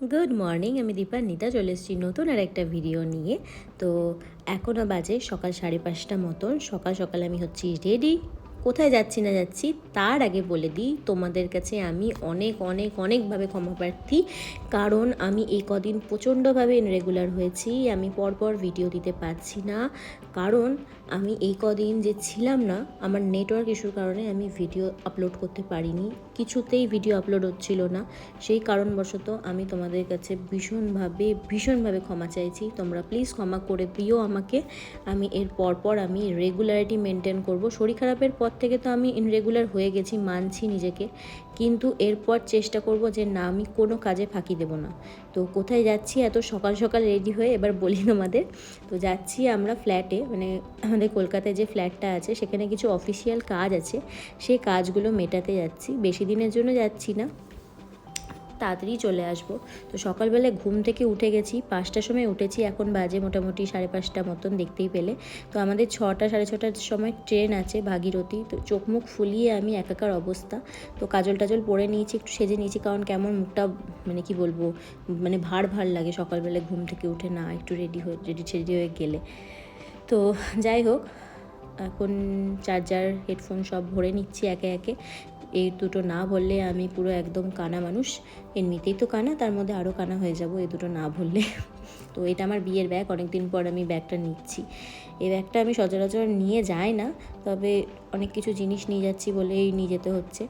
Good morning আমি দীপা নিতা, চলে এসেছি নতুন আর একটা ভিডিও নিয়ে। তো এখনও বাজে সকাল সাড়ে পাঁচটা মতন। সকাল সকাল আমি হচ্ছি রেডি কোথায় যাচ্ছি না যাচ্ছি, তার আগে বলে দিই, তোমাদের কাছে আমি অনেক অনেক, অনেকভাবে ক্ষমা প্রার্থী। কারণ আমি এই কদিন প্রচণ্ডভাবে রেগুলার হয়েছি, আমি পরপর ভিডিও দিতে পারছি না। কারণ আমি এই কদিন যে ছিলাম না, আমার নেটওয়ার্ক ইস্যুর কারণে আমি ভিডিও আপলোড করতে পারিনি। কিছুতেই ভিডিও আপলোড হচ্ছিল না। সেই কারণবশত আমি তোমাদের কাছে ভীষণভাবে ভীষণভাবে ক্ষমা চাইছি। তোমরা প্লিজ ক্ষমা করে দিও আমাকে। আমি এর পরপর আমি রেগুলারিটি মেনটেন করব। শরীর খারাপের পর থেকে তো আমি ইনরেগুলার হয়ে গেছি, মানছি নিজেকে। কিন্তু এরপর চেষ্টা করব যে না, আমি কোনো কাজে ফাঁকি দেব না। তো কোথায় যাচ্ছি? এত সকাল সকাল রেডি হয়ে এবার বলি তোমাদের। তো যাচ্ছি আমরা ফ্ল্যাটে মানে আমাদের কলকাতায় যে ফ্ল্যাটটা আছে, সেখানে কিছু অফিসিয়াল কাজ আছে। সেই কাজগুলো মেটাতে যাচ্ছি। বেশি দিনের জন্য যাচ্ছি না। তাড়াতাড়ি চলে আসব। তো সকালবেলায় ঘুম থেকে উঠে গেছি, পাঁচটার সময় উঠেছি, এখন বাজে মোটামুটি সাড়ে পাঁচটা মতন দেখতেই পেলে। তো আমাদের ছটা, সাড়ে ছটার সময় ট্রেন আছে ভাগীরথী, তো চোখ মুখ ফুলিয়ে আমি একাকার অবস্থা। তো কাজল টাজল পরে নিয়েছি, একটু সেজে নিয়েছি, কারণ কেমন মুখটা মানে কি বলব মানে ভার ভার লাগে সকালবেলায় ঘুম থেকে উঠে না, একটু রেডি হয়ে রেডি ছেডি হয়ে গেলে। তো যাই হোক, এখন চার্জার হেডফোন সব ভরে নিচ্ছি একে একে। এই দুটো না বললে আমি পুরো একদম কানা মানুষ। এমনিতেই তো কানা, তার মধ্যে আরও কানা হয়ে যাব এই দুটো না বললে। তো এটা আমার বিয়ের ব্যাগ, অনেকদিন পর আমি ব্যাগটা নিচ্ছি। এই ব্যাগটা আমি সচরাচর নিয়ে যাই না, তবে অনেক কিছু জিনিস নিয়ে যাচ্ছি বলেই নিয়ে যেতে হচ্ছে।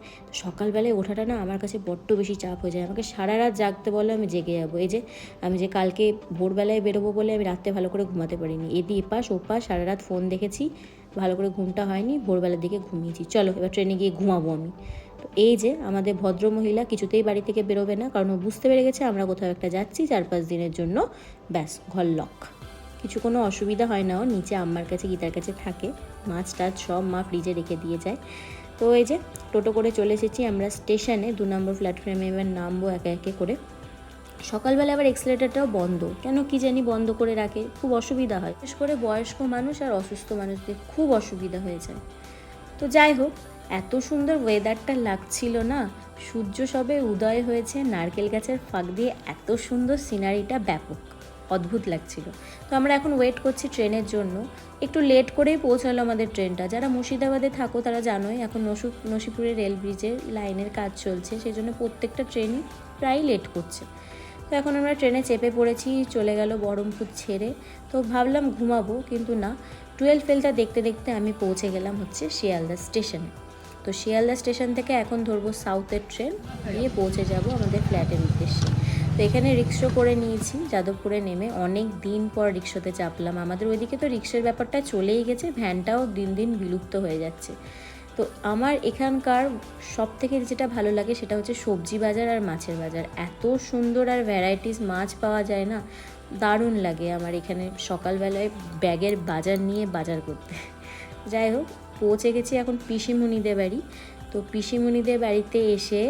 সকালবেলায় ওঠাটা না আমার কাছে বড্ড বেশি চাপ হয়ে যায়। আমাকে সারা রাত জাগতে বলে আমি জেগে যাব। এই যে, আমি যে কালকে ভোরবেলায় বেরোবো বলে আমি রাত্রে ভালো করে ঘুমাতে পারিনি। এদি এপাশ, ওপাশ, সারা রাত ফোন দেখেছি। ভালো করে ঘুমটা হয়নি, ভোরবেলার দিকে ঘুমিয়েছি। চলো, এবার ট্রেনে গিয়ে ঘুমাবো আমি। তো এই যে আমাদের ভদ্র মহিলা কিছুতেই বাড়ি থেকে বেরোবে না, কারণ ও বুঝতে পেরে গেছে আমরা কোথাও একটা যাচ্ছি চার পাঁচ দিনের জন্য। ব্যাস, ঘর লক কিছু কোনো অসুবিধা হয় না, ও নিচে আম্মার কাছে, গীতার কাছে থাকে। মাছ টাছ সব মা ফ্রিজে রেখে দিয়ে যায়। তো এই যে টোটো করে চলে এসেছি আমরা স্টেশনে দু নম্বর প্ল্যাটফর্মে এবার নামবো একে একে করে। সকালবেলা আবার এক্সিলেটারটাও বন্ধ। কেন কি জানি বন্ধ করে রাখে, খুব অসুবিধা হয়। বিশেষ করে বয়স্ক মানুষ আর অসুস্থ মানুষদের খুব অসুবিধা হয়ে যায়। তো যাই হোক, এত সুন্দর ওয়েদারটা লাগছিল না। সূর্য সবে উদয় হয়েছে, নারকেল গাছের ফাঁক দিয়ে এত সুন্দর সিনারিটা ব্যাপক, অদ্ভুত লাগছিল। তো আমরা এখন ওয়েট করছি ট্রেনের জন্য। একটু লেট করেই পৌঁছালো আমাদের ট্রেনটা। যারা মুর্শিদাবাদে থাকো তারা জানোই, এখন নসু নসিপুরে রেল ব্রিজের লাইনের কাজ চলছে। সেই জন্য প্রত্যেকটা ট্রেনই প্রায় লেট করছে। তো এখন আমরা ট্রেনে চেপে পড়েছি, চলে গেল বহরমপুর ছেড়ে। তো ভাবলাম ঘুমাবো, কিন্তু না। টুয়েলভ ফেলটা দেখতে দেখতে আমি পৌঁছে গেলাম হচ্ছে শিয়ালদা স্টেশনে। তো শিয়ালদা স্টেশন থেকে এখন ধরবো সাউথের ট্রেন, গিয়ে পৌঁছে যাব আমাদের ফ্ল্যাটের উদ্দেশ্যে। তো এখানে রিক্সো করে নিয়েছি, যাদবপুরে নেমে। অনেক দিন পর রিক্সাতে চাপলাম। আমাদের ওইদিকে তো রিক্সার ব্যাপারটা চলেই গেছে, ভ্যানটাও দিন দিন বিলুপ্ত হয়ে যাচ্ছে। তো আমার এখানকার সব থেকে যেটা ভালো লাগে সেটা হচ্ছে সবজি বাজার আর মাছের বাজার। এত সুন্দর আর ভ্যারাইটিস মাছ পাওয়া যায় না, দারুণ লাগে আমার এখানে সকালবেলায় ব্যাগের বাজার নিয়ে বাজার করতে। যাই হোক, পৌঁছে গেছি এখন পিসিমণিদের বাড়ি। তো পিসিমণিদের বাড়িতে এসে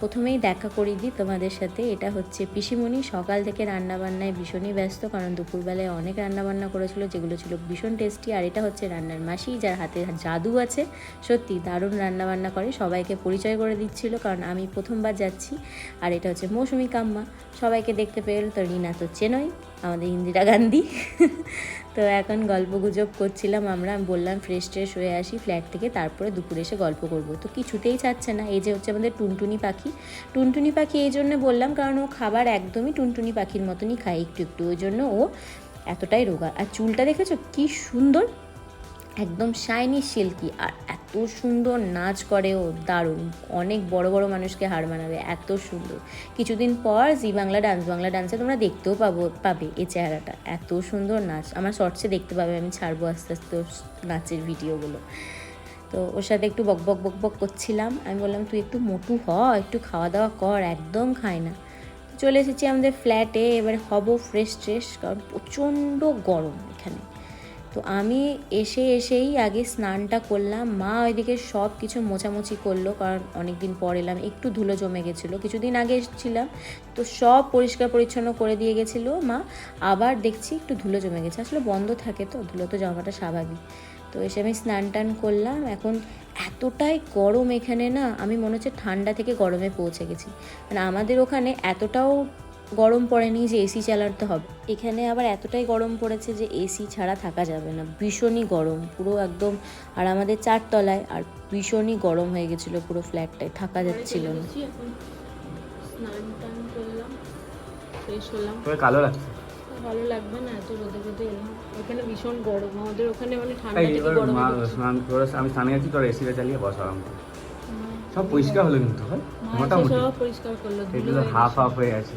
প্রথমেই দেখা করিয়ে দিই তোমাদের সাথে। এটা হচ্ছে পিসিমণি সকাল থেকে রান্নাবান্নায় ভীষণই ব্যস্ত, কারণ দুপুরবেলায় অনেক রান্নাবান্না করেছিল, যেগুলো ছিল ভীষণ টেস্টি আর এটা হচ্ছে রান্নার মাসি, যার হাতে জাদু আছে। সত্যি দারুণ রান্নাবান্না করে, সবাইকে পরিচয় করে দিচ্ছিল, কারণ আমি প্রথমবার যাচ্ছি, আর এটা হচ্ছে মৌসুমি কাম্মা। সবাইকে দেখতে পেয়ে তো রিনা তো চেনই, আমাদের ইন্দিরা গান্ধী। তো এখন গল্প গুজব করছিলাম আমরা, আমি বললাম ফ্রেশ ট্রেশ হয়ে আসি ফ্ল্যাট থেকে, তারপরে দুপুরে এসে গল্প করব। তো কিছুতেই চাচ্ছে না, এই যে হচ্ছে আমাদের টুনটুনি পাখি। টুনটুনি পাখি এই জন্য বললাম কারণ ও খাবার একদমই টুনটুনি পাখির মতনই খায় একটু একটু, ওই জন্য ও এতটাই রোগা। আর চুলটা দেখেছ কি সুন্দর? একদম শাইনি সিল্কি আর এত সুন্দর নাচ করে ও, দারুণ। অনেক বড় বড় মানুষকে হার মানাবে, এত সুন্দর। কিছুদিন পর জি বাংলা ডান্স বাংলা ডান্সে তোমরা দেখতেও পাবো, পাবে এই চেহারাটা। এত সুন্দর নাচ। আমার শর্টসে দেখতে পাবে, আমি ছাড়বো আস্তে আস্তে নাচের ভিডিওগুলো তো ওর সাথে একটু বক বক বক বক করছিলাম। আমি বললাম, তুই একটু মোটু হ, একটু খাওয়া দাওয়া কর, একদম খায় না। চলে এসেছি আমাদের ফ্ল্যাটে এবার হব ফ্রেশ ট্রেশ কারণ প্রচণ্ড গরম এখানে। তো আমি এসে এসেই আগে স্নানটা করলাম। মা ওইদিকে সব কিছু মোছামুছি করল, কারণ অনেক দিন পর এলাম, একটু ধুলো জমে গেছিল, কিছুদিন আগে এসেছিলাম। তো সব পরিষ্কার পরিচ্ছন্ন করে দিয়ে গেছিল মা। আবার দেখছি একটু ধুলো জমে গেছে, আসলে বন্ধ থাকে তো, ধুলো তো জমাটা স্বাভাবিক। তো এসে আমি স্নান টান করলাম। এখন এতটাই গরম এখানে না, আমি মনে হচ্ছে ঠান্ডা থেকে গরমে পৌঁছে গেছি। মানে আমাদের ওখানে এতটাও গরম পড়েনি যে এসি চালাতে হবে। এখানে আবার এতটাই গরম পড়েছে যে এসি ছাড়া থাকা যাবে না। ভীষণই গরম পুরো একদম আর আমাদের চারতলায় আর ভীষণই গরম হয়ে গেছিল পুরো ফ্ল্যাটটায় থাকা যাচ্ছিল না। স্নান টান করলাম ফ্রেশ হলাম। কালো লাগছে। ভালো লাগবে না এত রোদে রোদে এলাম। ওখানে ভীষণ গরম আমাদের ওখানে মানে ঠান্ডা থেকে গরম মা স্নান করে আমি স্নানে গেছি তোর এসিটা চালিয়ে বসা সব পরিষ্কার হলো কিন্তু ভাই মোটামুটি। সব পরিষ্কার করল এগুলো হাফ হাফ হয়ে আছে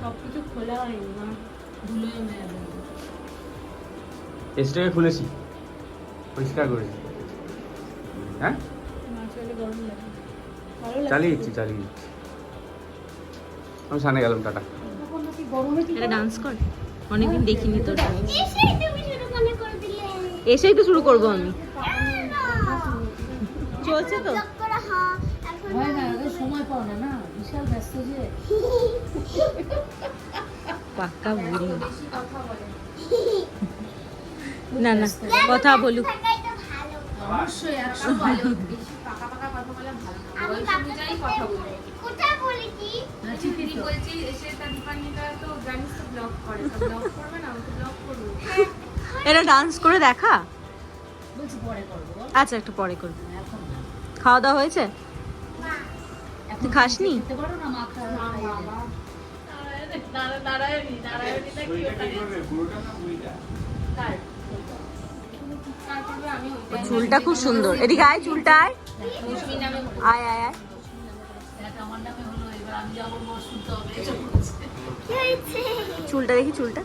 সব কিছু খোলা হয়নি আমার ধুলো এসটাকে খুলেছি। পরিষ্কার করেছি। হ্যাঁ? মাঝখানে গরম লাগে। ভালো লাগে। চালিয়ে দিচ্ছি চালিয়ে দিচ্ছি। আমি স্নানে গেলাম টাটা। এটা ডান্স কর। অনেকদিন দেখিনি তোর। ডান্স এসে তুমি শুরু কেন করে দিলে। এসেই তো শুরু করব আমি। চলছে তো। ব্লক করা হ্যাঁ এখন হয় না ওদের সময় পাও না না? বিশাল ব্যস্ত যে। পাক্কা বুড়ি। না না কথা বলুক। থাকাই তো ভালো অবশ্যই একশো ভালো পাকা পাকা কথা বলে ভালো না। বয়স অনুযায়ী কথা বলে। কোথায় বলেছি হ্যাঁ, ঠিকই বলছি এসে তার দীপান্বিতা তো জানিস তো ব্লগ করে। ব্লগ করবে না আমাকে ব্লগ করবে। এটা ডান্স করে দেখা? বলছি পরে করব। আচ্ছা একটু পরে করব। এখন খাওয়া দাওয়া হয়েছে? তুই খাসনি? চুলটা খুব সুন্দর। এদিকে আয় চুলটা আয়। আয় আয় আয়। চুলটা দেখি চুলটা।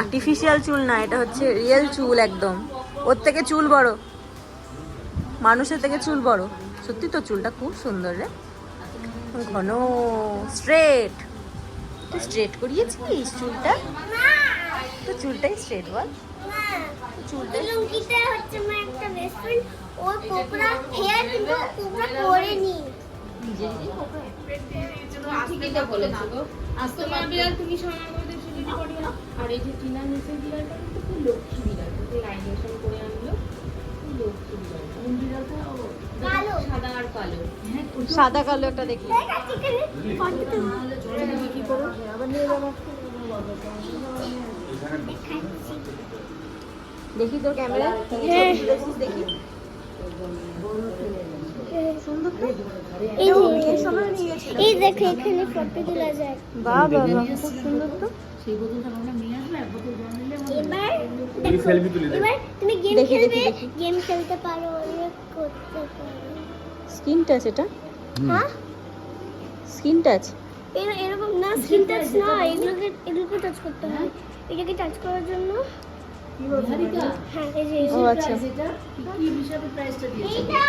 আর্টিফিশিয়াল চুল না এটা হচ্ছে রিয়েল চুল একদম। ওর থেকে চুল বড়। মানুষের থেকে চুল বড়। সত্যি তো চুলটা খুব সুন্দর রে। ঘন স্ট্রেট তুই স্ট্রেট করিয়েছিস চুলটা? তো চুলটাই স্ট্রেট বল। চুলটা লুঙ্গিটা হচ্ছে আমার একটা বেস্ট ফ্রেন্ড ও কোবরা হেয়ার কিন্তু কোবরা করেনি ঠিকই তো বলেছ গো। তোমার বিড়াল তুমি সোনার মধ্যে চুরি করি আর এই যে টিনা বিড়ালটা কিন্তু খুব লক্ষ্মী বিড়াল। লাইনেশন করে আনলো। সাদা কালো একটা দেখি। দেখ তোর ক্যামেরা? দেখি। সুন্দর তো? এই যে দেখো এখানে ফটো তোলা যায়। বাহ বাবা খুব সুন্দর তো। সেই বোতলটা আমরা নিয়ে আসলে এক বোতল জল নিলে এবার তুই সেলফি তুলে এবার তুমি গেম দেখি, দেখি, খেলবে। গেম খেলতে পারো অনেক করতে পারো। স্কিন টাচ এটা? হ্যাঁ? স্কিন টাচ এর- এরকম না স্ক্রিন টাচ না এগুলোকে এগুলোকে টাচ করতে হয়। এটাকে টাচ করার জন্য ও আচ্ছা। এটা কি হিসাবে প্রাইসটা দিয়েছে? এইটা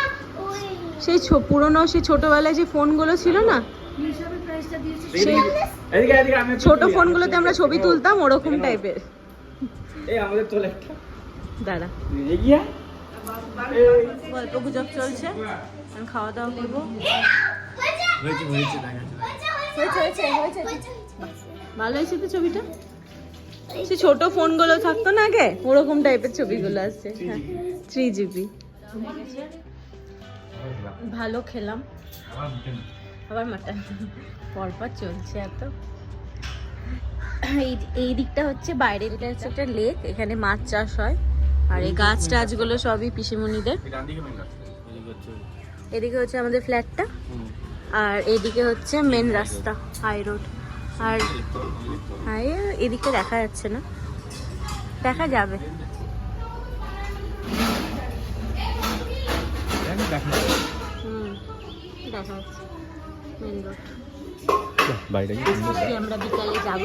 ওই সেই ছো- পুরনো সেই ছোটবেলায় যে ফোনগুলো ছিল না? ছোট ফোনগুলোতে আমরা ছবি তুলতাম ওরকম টাইপের এই আমাদের তোল দাঁড়া। গল্প গুজব চলছে। আমি খাওয়া দাওয়া করব ভালো হয়েছে তো ছবিটা? সে ছোট ফোনগুলো থাকতো না আগে? ওরকম টাইপের ছবিগুলো আসছে হ্যাঁ থ্রি জিবি। ভালো খেলাম। আবার মাটন পরপর চলছে এত। এই এই দিকটা হচ্ছে বাইরে এটা হচ্ছে একটা লেক এখানে মাছ চাষ হয়। আর এই গাছ টাছগুলো সবই পিসিমণিদের। ডান দিকে রাস্তা এদিকে হচ্ছে এদিকে হচ্ছে আমাদের ফ্ল্যাটটা আর এদিকে হচ্ছে মেন রাস্তা হাই রোড আর এদিকটা দেখা যাচ্ছে না। দেখা যাবে। কি আমরা বিকালে যাব।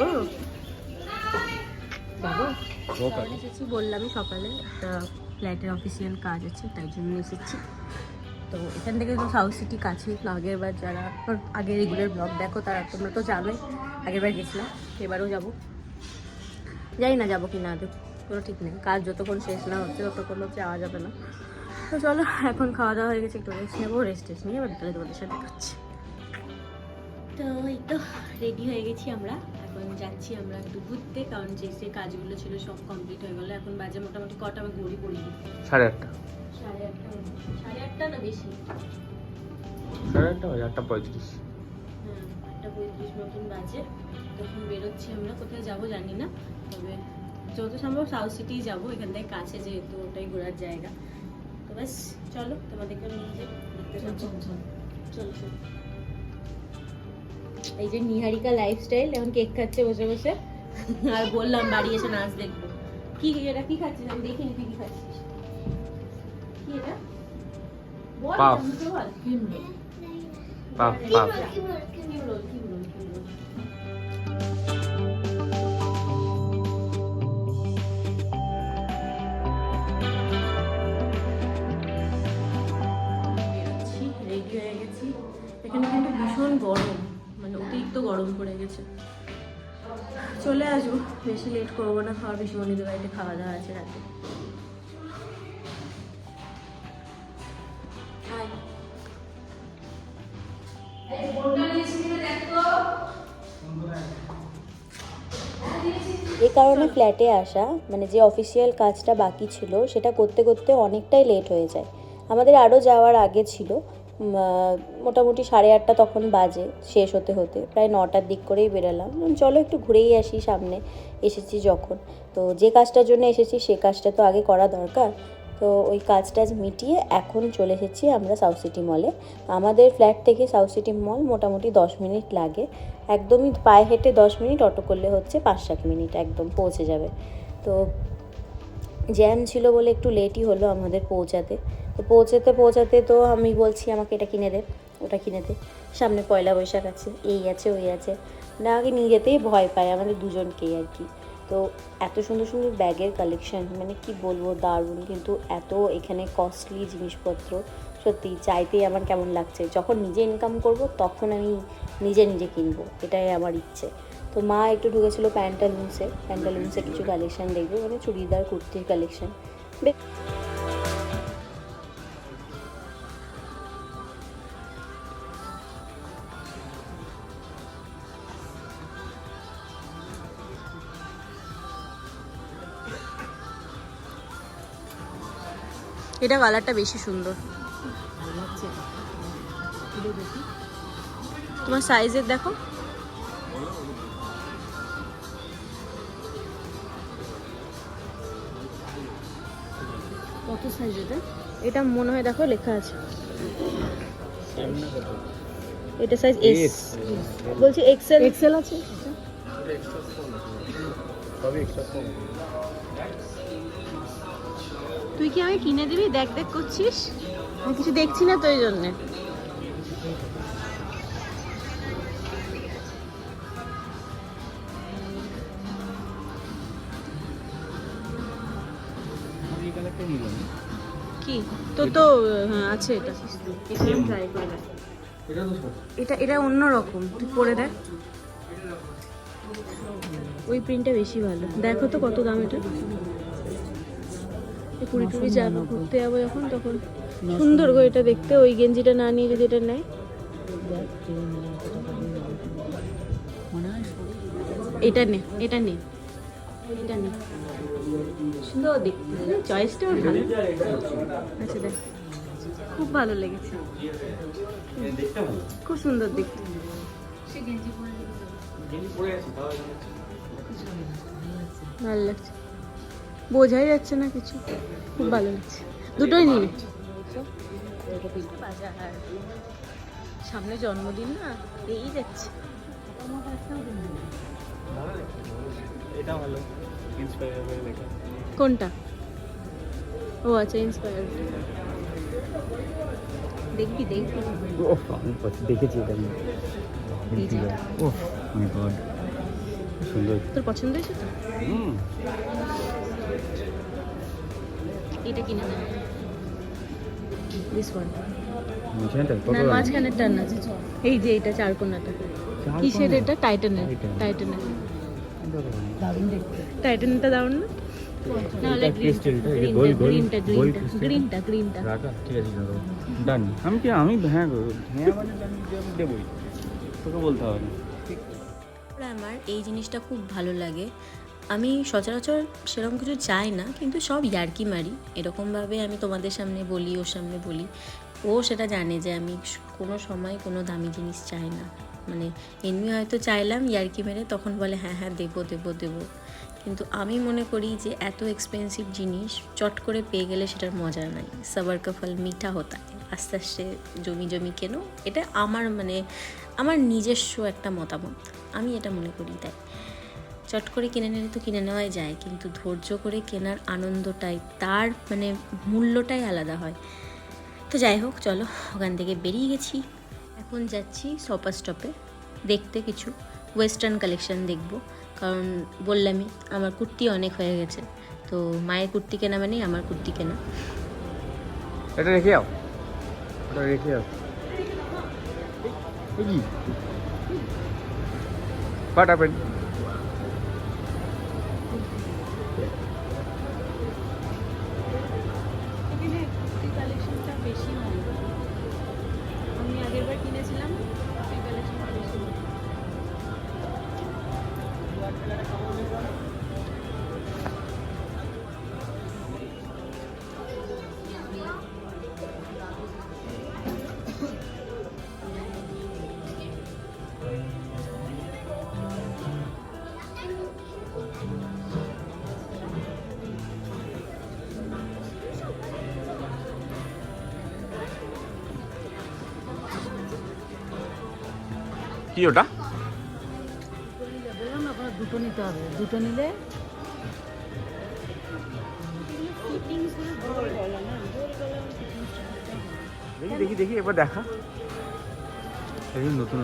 যাব? বললামই সকালে একটা ফ্ল্যাটের অফিসিয়াল কাজ আছে তাই জন্য এসেছি। তো এখান থেকে তো সাউথ সিটি কাছেই। আগের বার যারা আগে রেগুলার ব্লগ দেখো তারা তোমরা তো জানোই আগের বার গেছিলাম এবারও যাব। যাই না যাব কি না কোনো ঠিক নেই। কাজ যতক্ষণ শেষ না হচ্ছে ততক্ষণ হচ্ছে যাওয়া যাবে না। তো চলো এখন খাওয়া দাওয়া হয়ে গেছে একটু রেস্ট নেব রেস্ট টেস্ট নিয়ে এবার বিকালে তোমাদের সাথে দেখাচ্ছি। তো এই তো রেডি হয়ে গেছি আমরা। এখন যাচ্ছি আমরা একটু ঘুরতে কারণ যে যে কাজগুলো ছিল সব কমপ্লিট হয়ে গেলো। এখন বাজে মোটামুটি কটা? আমি ঘড়ি পড়িনি সাড়ে আটটা। সাড়ে আটটা সাড়ে আটটা না বেশি? সাড়ে আটটা বাজে আটটা পঁয়ত্রিশ। হ্যাঁ আটটা পঁয়ত্রিশ মতন বাজে। তখন বেরোচ্ছি আমরা কোথায় যাব জানি না তবে যত সম্ভব সাউথ সিটিই যাব এখান থেকে কাছে যেহেতু ওটাই ঘোরার জায়গা। তো ব্যাস চলো তোমাদেরকে নিয়ে চলো এই যে নিহারিকা লাইফস্টাইল এখন কেক খাচ্ছে বসে বসে। আর বললাম বাড়ি এসে নাচ দেখব। কি এটা কি খাচ্ছিস? আমি দেখিনি তুই কি খাচ্ছিস? কি এটা? বল পাফ। হয়ে গেছি। এখানে কিন্তু ভীষণ গরম মানে অতিরিক্ত গরম পড়ে গেছে। চলে আসব বেশি লেট করব না খাওয়ার বেশি মনিদের বাড়িতে খাওয়া দাওয়া আছে রাতে। কারণে ফ্ল্যাটে আসা মানে যে অফিসিয়াল কাজটা বাকি ছিল, সেটা করতে করতে অনেকটাই লেট হয়ে যায়। আমাদের আরও যাওয়ার আগে ছিল মোটামুটি সাড়ে আটটা তখন বাজে, শেষ হতে হতে। প্রায় নটার দিক করেই বেরোলাম। চলো একটু ঘুরেই আসি সামনে, এসেছি যখন। তো যে কাজটার জন্য এসেছি, সে কাজটা তো আগে করা দরকার। তো ওই কাজ টাজ মিটিয়ে এখন চলে এসেছি আমরা সাউথ সিটি মলে আমাদের ফ্ল্যাট থেকে সাউথ সিটি মল মোটামুটি দশ মিনিট লাগে। একদমই পায়ে হেঁটে দশ মিনিট, অটো করলে হচ্ছে পাঁচ সাত মিনিট একদম পৌঁছে যাবে। তো জ্যাম ছিল বলে একটু লেটই হলো আমাদের পৌঁছাতে। তো পৌঁছাতে পৌঁছাতে তো আমি বলছি, আমাকে এটা কিনে দে, ওটা কিনে দে। সামনে পয়লা বৈশাখ আছে, এই আছে, ওই আছে। না, আগে নিয়ে যেতেই ভয় পায় আমাদের দুজনকেই আর কি। তো এত সুন্দর সুন্দর ব্যাগের কালেকশন মানে কি বলব, দারুণ। কিন্তু এত এখানে কস্টলি জিনিসপত্র, সত্যি চাইতেই আমার কেমন লাগছে। যখন নিজে ইনকাম করব, তখন আমি নিজে নিজে কিনবো, এটাই আমার ইচ্ছে। তো মা একটু ঢুকেছিল প্যান্টালুন্সে প্যান্টালুন্সে কিছু কালেকশান দেখবে মানে চুড়িদার, কুর্তির কালেকশন এটা কালারটা বেশি সুন্দর। তোমার সাইজের দেখো। কত সাইজ এটা? এটা মনে হয় দেখো লেখা আছে। এটা সাইজ এস বলছি এক্সেল এক্সেল আছে? তুই কি আমি কিনে দিবি? দেখ দেখ করছিস? আমি কিছু দেখছি না তো এই জন্যে কি? তো তো হ্যাঁ আছে এটা। এটা এটা অন্য রকম। তুই পরে দেখ। ওই প্রিন্টটা বেশি ভালো। দেখো তো কত দাম এটা। পুরী টুরি যাব ঘুরতে যাব যখন তখন সুন্দর গো এটা দেখতে ওই গেঞ্জিটা না নিয়ে যদি এটা নেয়। এটা নে এটা নে এটা নে। সুন্দর দেখতে। চয়েসটাও ভালো। আচ্ছা দেখ। খুব ভালো লেগেছে। খুব সুন্দর দেখতে। ভালো লাগছে। বোঝাই যাচ্ছে না কিছু। খুব ভালো লাগছে। দুটোই নিন। বাজার সামনে জন্মদিন না এই যাচ্ছে। এটা ভালো ইন্সপায়ার লেখা কোনটা? ও আচ্ছা ইন্সপায়ার দেখবি দেখবি। ওহ আমি দেখেছি এটা। ওহ মাই গড সুন্দর। তোর পছন্দ হয়েছে তো? হুম। এটা কিনে নেব দিস ওয়ান মাঝখানটা কত না দাম? মাঝখানেরটা না। এই যে এটা চারকোনাটা কিসের এটা? টাইটানের টাইটানের? টাইটানটা না আছে আমি কি আমি হ্যাঁ হ্যাঁ মানে আমি দেবই। তোকে বলতে হবে আমার এই জিনিসটা খুব ভালো লাগে। আমি সচরাচর সেরকম কিছু চাই না, কিন্তু সব ইয়ার্কি মারি। এরকমভাবে আমি তোমাদের সামনে বলি, ওর সামনে বলি। ও সেটা জানে যে আমি কোনো সময় কোনো দামি জিনিস চাই না। মানে এমনি হয়তো চাইলাম ইয়ার্কি মেরে, তখন বলে হ্যাঁ হ্যাঁ দেবো দেবো দেবো। কিন্তু আমি মনে করি যে এত এক্সপেন্সিভ জিনিস চট করে পেয়ে গেলে সেটার মজা নাই। সবার কা ফল মিঠা হতা আস্তে আস্তে জমি জমি কেনো, এটা আমার মানে আমার নিজস্ব একটা মতামত। আমি এটা মনে করি তাই। চট করে কিনে নিলে তো কিনে নেওয়াই যায়, কিন্তু ধৈর্য করে কেনার আনন্দটাই, তার মানে মূল্যটাই আলাদা হয়। তো যাই হোক, চলো ওখান থেকে বেরিয়ে গেছি। এখন যাচ্ছি সপার স্টপে। দেখতে কিছু ওয়েস্টার্ন কালেকশন দেখব। কারণ বললামই, আমার কুর্তি অনেক হয়ে গেছে। তো মায়ের কুর্তি কেনা মানে আমার কুর্তি কেনা। এটা রেখে যাও রেখে যাও? কি ওটা? দুটো নিতে হবে দুটো নিলে দেখি দেখি দেখি এবার দেখা। দেখি নতুন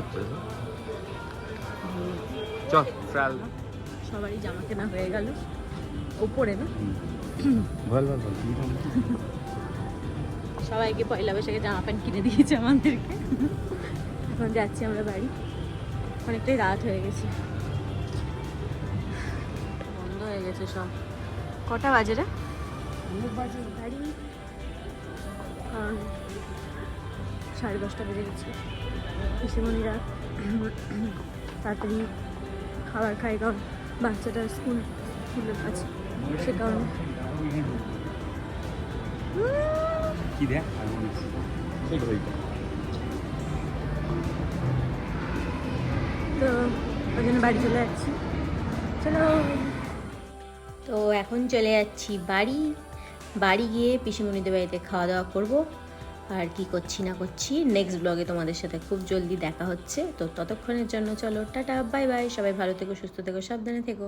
চল ট্রায়াল সবারই জামা কেনা হয়ে গেল। ওপরে না? বল কি জানি? সবাইকে পয়লা বৈশাখে জামা প্যান্ট কিনে দিয়েছে আমাদেরকে। এখন যাচ্ছি আমরা বাড়ি। অনেকটাই রাত হয়ে গেছে। বন্ধ হয়ে গেছে সব। কটা বাজে রে? বাড়ি কারণ সাড়ে দশটা বেজে গেছে। পিসিমণিরা তাড়াতাড়ি খাবার খাই কারণ বাচ্চাটা স্কুল স্কুলের আছে সে কারণে। কি দেখ? তো ওই জন্য বাড়ি চলে যাচ্ছি। চলো। তো এখন চলে যাচ্ছি বাড়ি। বাড়ি গিয়ে পিসিমণিদের বাড়িতে খাওয়া দাওয়া করব। আর কি করছি না করছি নেক্সট ব্লগে তোমাদের সাথে খুব জলদি দেখা হচ্ছে। তো ততক্ষণের জন্য চলো, টাটা বাই বাই সবাই ভালো থেকো, সুস্থ থেকো, সাবধানে থেকো।